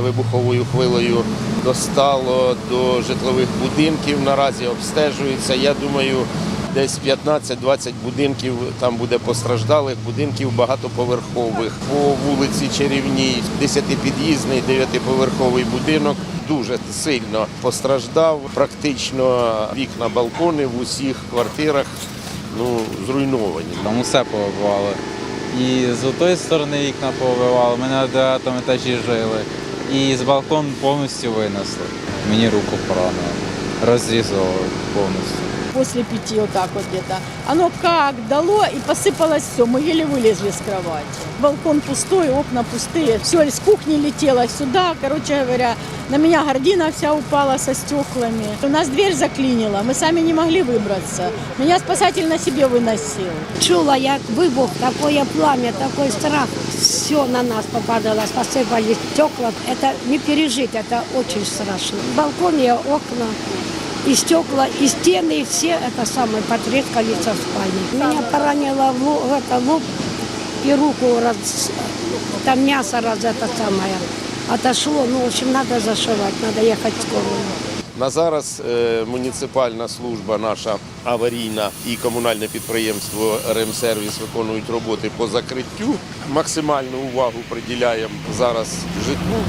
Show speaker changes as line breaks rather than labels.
Вибуховою хвилею достало до житлових будинків. Наразі обстежується. Я думаю, десь 15-20 будинків там буде постраждалих, будинків багатоповерхових. По вулиці Чарівній 10-під'їзний 9-поверховий будинок дуже сильно постраждав. Практично вікна, балкони в усіх квартирах ну, зруйновані.
Там усе повибивали. І з тої сторони вікна повибивали, ми на дев'ятому етажі жили. І з балкон повністю винесли. Мені руку поранило. Розрізало повністю.
После пяти вот так вот где-то. Оно как дало и посыпалось все. Мы еле вылезли с кровати. Балкон пустой, окна пустые. Все из кухни летело сюда. Короче говоря, на меня гордина вся упала со стеклами. У нас дверь заклинила. Мы сами не могли выбраться. Меня спасатель на себе выносил.
Чула, як вибух, такое пламя, такой страх. Все на нас попадало, посыпались стекла. Это не пережить, это очень страшно. Балконы, окна, и стекла, и стены, и все это самое потрескались в спальне. Меня поранило в лоб, это лоб и руку, раз, там мясо раз это самое отошло. Ну, в общем, надо зашивать, надо ехать в скорую.
На зараз е, муніципальна служба наша аварійна і комунальне підприємство Ремсервіс виконують роботи по закриттю. Максимальну увагу приділяємо зараз житлу.